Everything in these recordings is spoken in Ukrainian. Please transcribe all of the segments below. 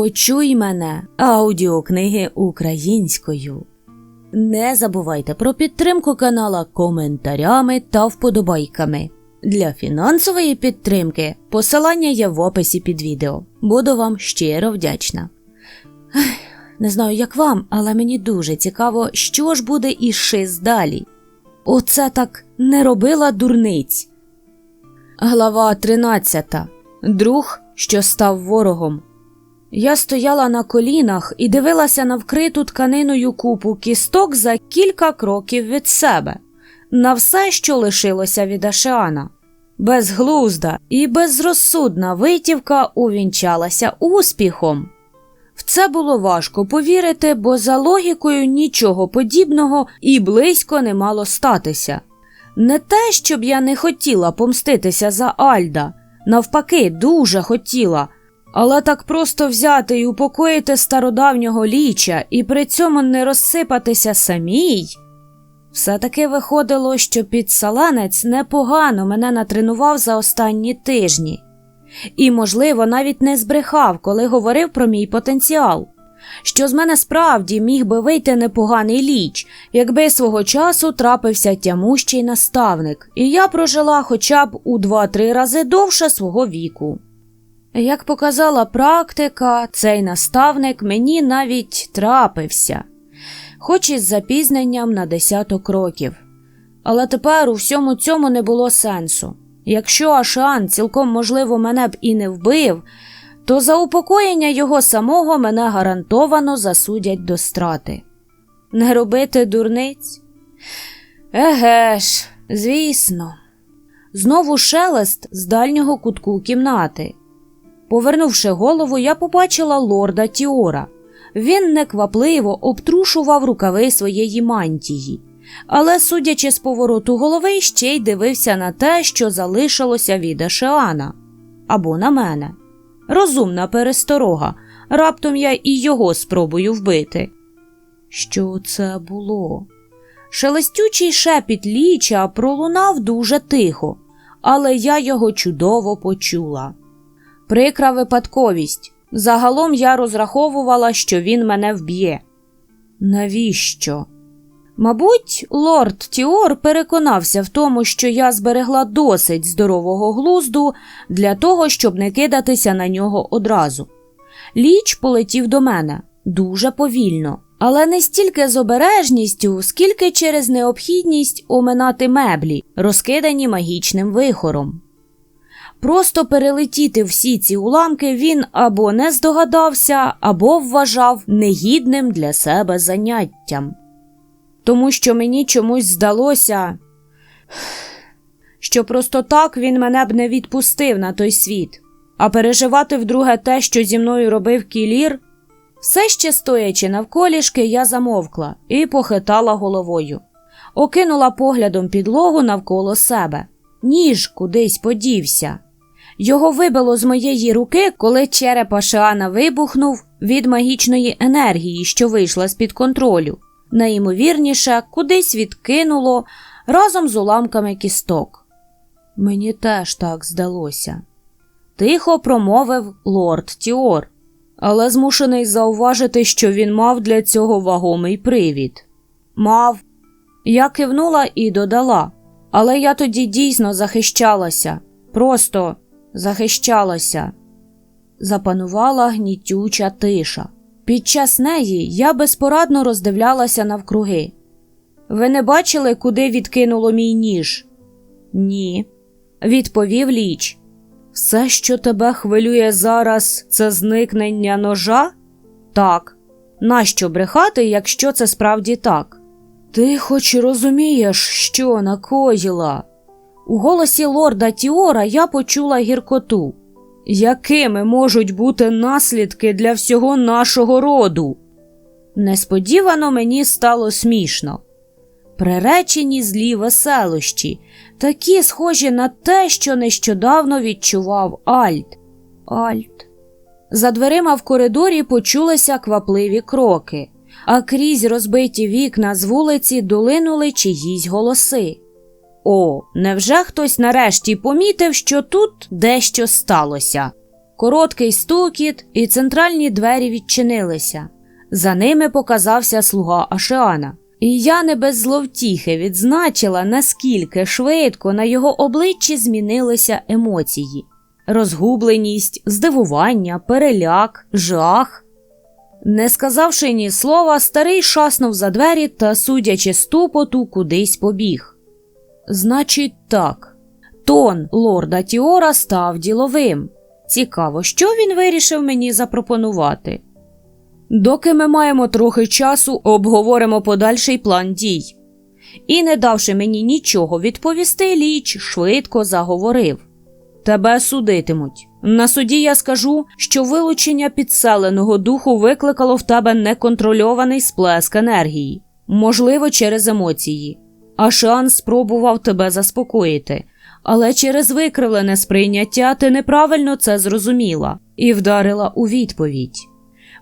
Почуй мене аудіокниги українською. Не забувайте про підтримку канала коментарями та вподобайками. Для фінансової підтримки посилання є в описі під відео. Буду вам щиро вдячна. Не знаю, як вам, але мені дуже цікаво, що ж буде із шиз далі. Оце так не робила дурниць. Глава 13. Друг, що став ворогом. Я стояла на колінах і дивилася на вкриту тканиною купу кісток за кілька кроків від себе, на все, що лишилося від Ашеана. Безглузда і безрозсудна витівка увінчалася успіхом. В це було важко повірити, бо за логікою нічого подібного і близько не мало статися. Не те, щоб я не хотіла помститися за Альда, навпаки, дуже хотіла. Але так просто взяти і упокоїти стародавнього ліча і при цьому не розсипатися самій. Все-таки виходило, що підсаланець непогано мене натренував за останні тижні, і, можливо, навіть не збрехав, коли говорив про мій потенціал, що з мене справді міг би вийти непоганий ліч, якби свого часу трапився тямущий наставник, і я прожила хоча б у 2-3 рази довше свого віку. Як показала практика, цей наставник мені навіть трапився, хоч із запізненням на десяток років. Але тепер у всьому цьому не було сенсу. Якщо Ашан цілком можливо мене б і не вбив, то за упокоєння його самого мене гарантовано засудять до страти. Не робити дурниць? Еге ж, звісно. Знову шелест з дальнього кутку кімнати. Повернувши голову, я побачила лорда Тіора. Він неквапливо обтрушував рукави своєї мантії, але, судячи з повороту голови, ще й дивився на те, що залишилося від Ашеана або на мене. Розумна пересторога, раптом я і його спробую вбити. Що це було? Шелестючий шепіт ліча пролунав дуже тихо, але я його чудово почула. Прикра випадковість. Загалом я розраховувала, що він мене вб'є. Навіщо? Мабуть, лорд Тіор переконався в тому, що я зберегла досить здорового глузду для того, щоб не кидатися на нього одразу. Ліч полетів до мене дуже повільно, але не стільки з обережністю, скільки через необхідність оминати меблі, розкидані магічним вихором. Просто перелетіти всі ці уламки він або не здогадався, або вважав негідним для себе заняттям. Тому що мені чомусь здалося, що просто так він мене б не відпустив на той світ, а переживати вдруге те, що зі мною робив кілір. Все ще стоячи навколішки, я замовкла і похитала головою, окинула поглядом підлогу навколо себе. Ніж кудись подівся. Його вибило з моєї руки, коли череп Ашеана вибухнув від магічної енергії, що вийшла з-під контролю. Найімовірніше, кудись відкинуло разом з уламками кісток. Мені теж так здалося. Тихо промовив лорд Тіор, але змушений зауважити, що він мав для цього вагомий привід. Мав. Я кивнула і додала, але я тоді дійсно захищалася. Просто захищалася. Запанувала гнітюча тиша. Під час неї я безпорадно роздивлялася навкруги. Ви не бачили, куди відкинуло мій ніж? Ні, відповів ліч. Все, що тебе хвилює зараз, це зникнення ножа? Так. Нащо брехати, якщо це справді так? Ти хоч розумієш, що накоїла? У голосі лорда Тіора я почула гіркоту. Якими можуть бути наслідки для всього нашого роду? Несподівано мені стало смішно. Приречені злі веселощі, такі схожі на те, що нещодавно відчував Альт. Альт. За дверима в коридорі почулися квапливі кроки, а крізь розбиті вікна з вулиці долинули чиїсь голоси. О, невже хтось нарешті помітив, що тут дещо сталося? Короткий стукіт, і центральні двері відчинилися. За ними показався слуга Ашеана. І я не без зловтіхи відзначила, наскільки швидко на його обличчі змінилися емоції: розгубленість, здивування, переляк, жах. Не сказавши ні слова, старий шаснув за двері та, судячи з тупоту, кудись побіг. Значить, так, тон лорда Тіора став діловим. Цікаво, що він вирішив мені запропонувати. Доки ми маємо трохи часу, обговоримо подальший план дій. І, не давши мені нічого відповісти, ліч швидко заговорив. Тебе судитимуть. На суді я скажу, що вилучення підселеного духу викликало в тебе неконтрольований сплеск енергії, можливо, через емоції. Ашан спробував тебе заспокоїти, але через викривлене сприйняття ти неправильно це зрозуміла і вдарила у відповідь.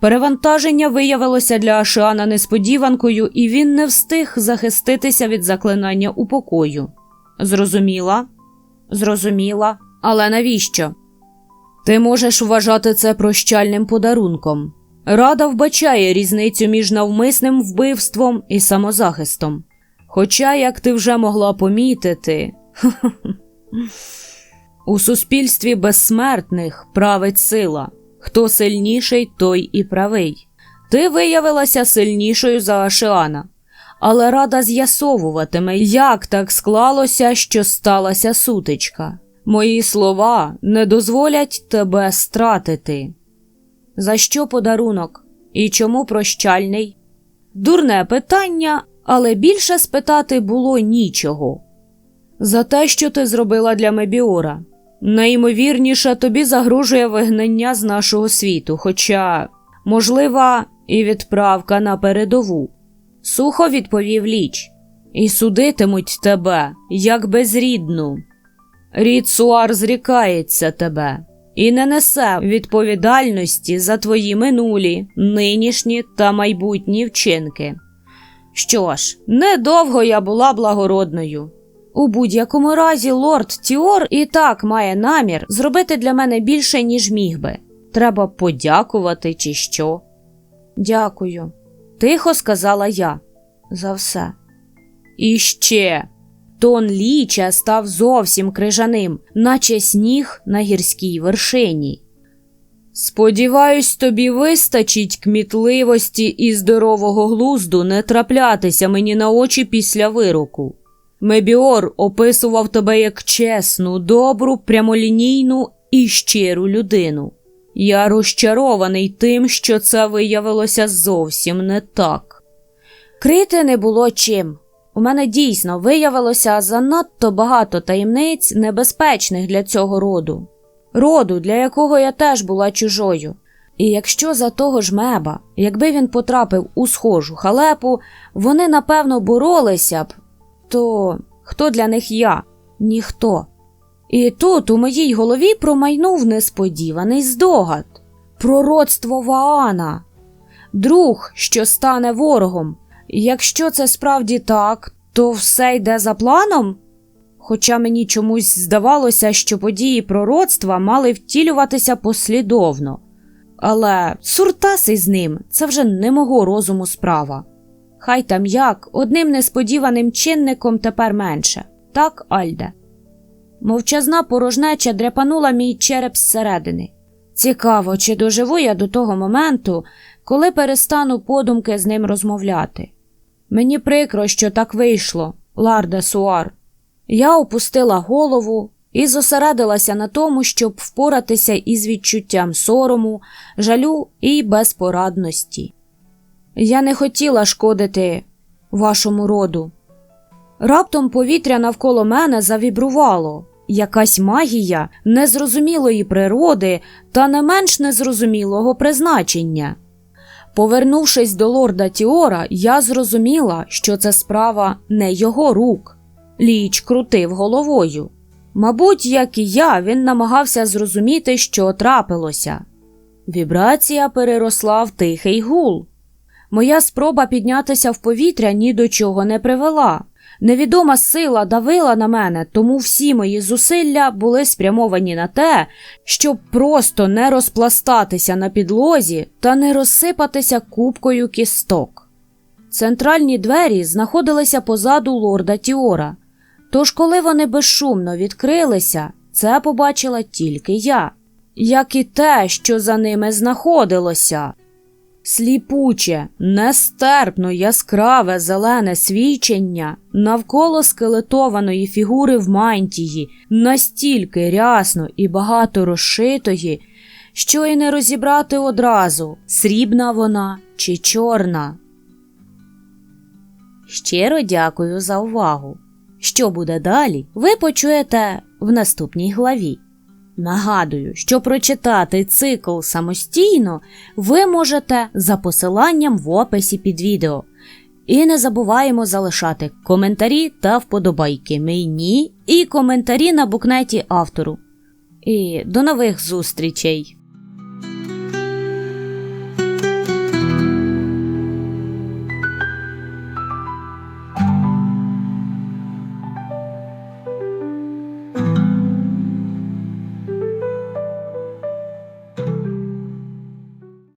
Перевантаження виявилося для Ашана несподіванкою, і він не встиг захиститися від заклинання упокою. Зрозуміла? Зрозуміла. Але навіщо? Ти можеш вважати це прощальним подарунком. Рада вбачає різницю між навмисним вбивством і самозахистом. Хоча, як ти вже могла помітити, у суспільстві безсмертних править сила. Хто сильніший, той і правий. Ти виявилася сильнішою за Ашиана, але рада з'ясовуватиме, як так склалося, що сталася сутичка. Мої слова не дозволять тебе стратити. За що подарунок? І чому прощальний? Дурне питання, але більше спитати було нічого. За те, що ти зробила для Мебіора. Найімовірніше тобі загрожує вигнання з нашого світу, хоча, можлива, і відправка на передову. Сухо відповів ліч, і судитимуть тебе, як безрідну. Рід Суар зрікається тебе і не несе відповідальності за твої минулі, нинішні та майбутні вчинки. Що ж, недовго я була благородною. У будь-якому разі лорд Тіор і так має намір зробити для мене більше, ніж міг би. Треба подякувати, чи що. Дякую, тихо сказала я. За все. І ще. Тон ліча став зовсім крижаним, наче сніг на гірській вершині. Сподіваюсь, тобі вистачить кмітливості і здорового глузду не траплятися мені на очі після вироку. Мебіор описував тебе як чесну, добру, прямолінійну і щиру людину. Я розчарований тим, що це виявилося зовсім не так. Крити не було чим. У мене дійсно виявилося занадто багато таємниць, небезпечних для цього роду, роду, для якого я теж була чужою. І якщо за того ж меба, якби він потрапив у схожу халепу, вони напевно боролися б, то хто для них я? Ніхто. І тут у моїй голові промайнув несподіваний здогад пророцтво Ваана, друг, що стане ворогом. Якщо це справді так, то все йде за планом? Хоча мені чомусь здавалося, що події пророцтва мали втілюватися послідовно. Але суртаси з ним це вже не мого розуму справа. Хай там як, одним несподіваним чинником тепер менше, так, Альде. Мовчазна порожнеча дряпанула мій череп зсередини. Цікаво, чи доживу я до того моменту, коли перестану подумки з ним розмовляти. Мені прикро, що так вийшло, Ларде Суар. Я опустила голову і зосередилася на тому, щоб впоратися із відчуттям сорому, жалю і безпорадності. Я не хотіла шкодити вашому роду. Раптом повітря навколо мене завібрувало, якась магія незрозумілої природи та не менш незрозумілого призначення. Повернувшись до лорда Тіора, я зрозуміла, що це справа не його рук. Ліч крутив головою. Мабуть, як і я, він намагався зрозуміти, що трапилося. Вібрація переросла в тихий гул. Моя спроба піднятися в повітря ні до чого не привела. Невідома сила давила на мене, тому всі мої зусилля були спрямовані на те, щоб просто не розпластатися на підлозі та не розсипатися купкою кісток. Центральні двері знаходилися позаду лорда Тіора, тож, коли вони безшумно відкрилися, це побачила тільки я, як і те, що за ними знаходилося. Сліпуче, нестерпно яскраве зелене свічення навколо скелетованої фігури в мантії, настільки рясно і багато розшитої, що й не розібрати одразу, срібна вона чи чорна. Щиро дякую за увагу. Що буде далі, ви почуєте в наступній главі. Нагадую, що прочитати цикл самостійно ви можете за посиланням в описі під відео. І не забуваємо залишати коментарі та вподобайки мені і коментарі на букнеті автору. І до нових зустрічей!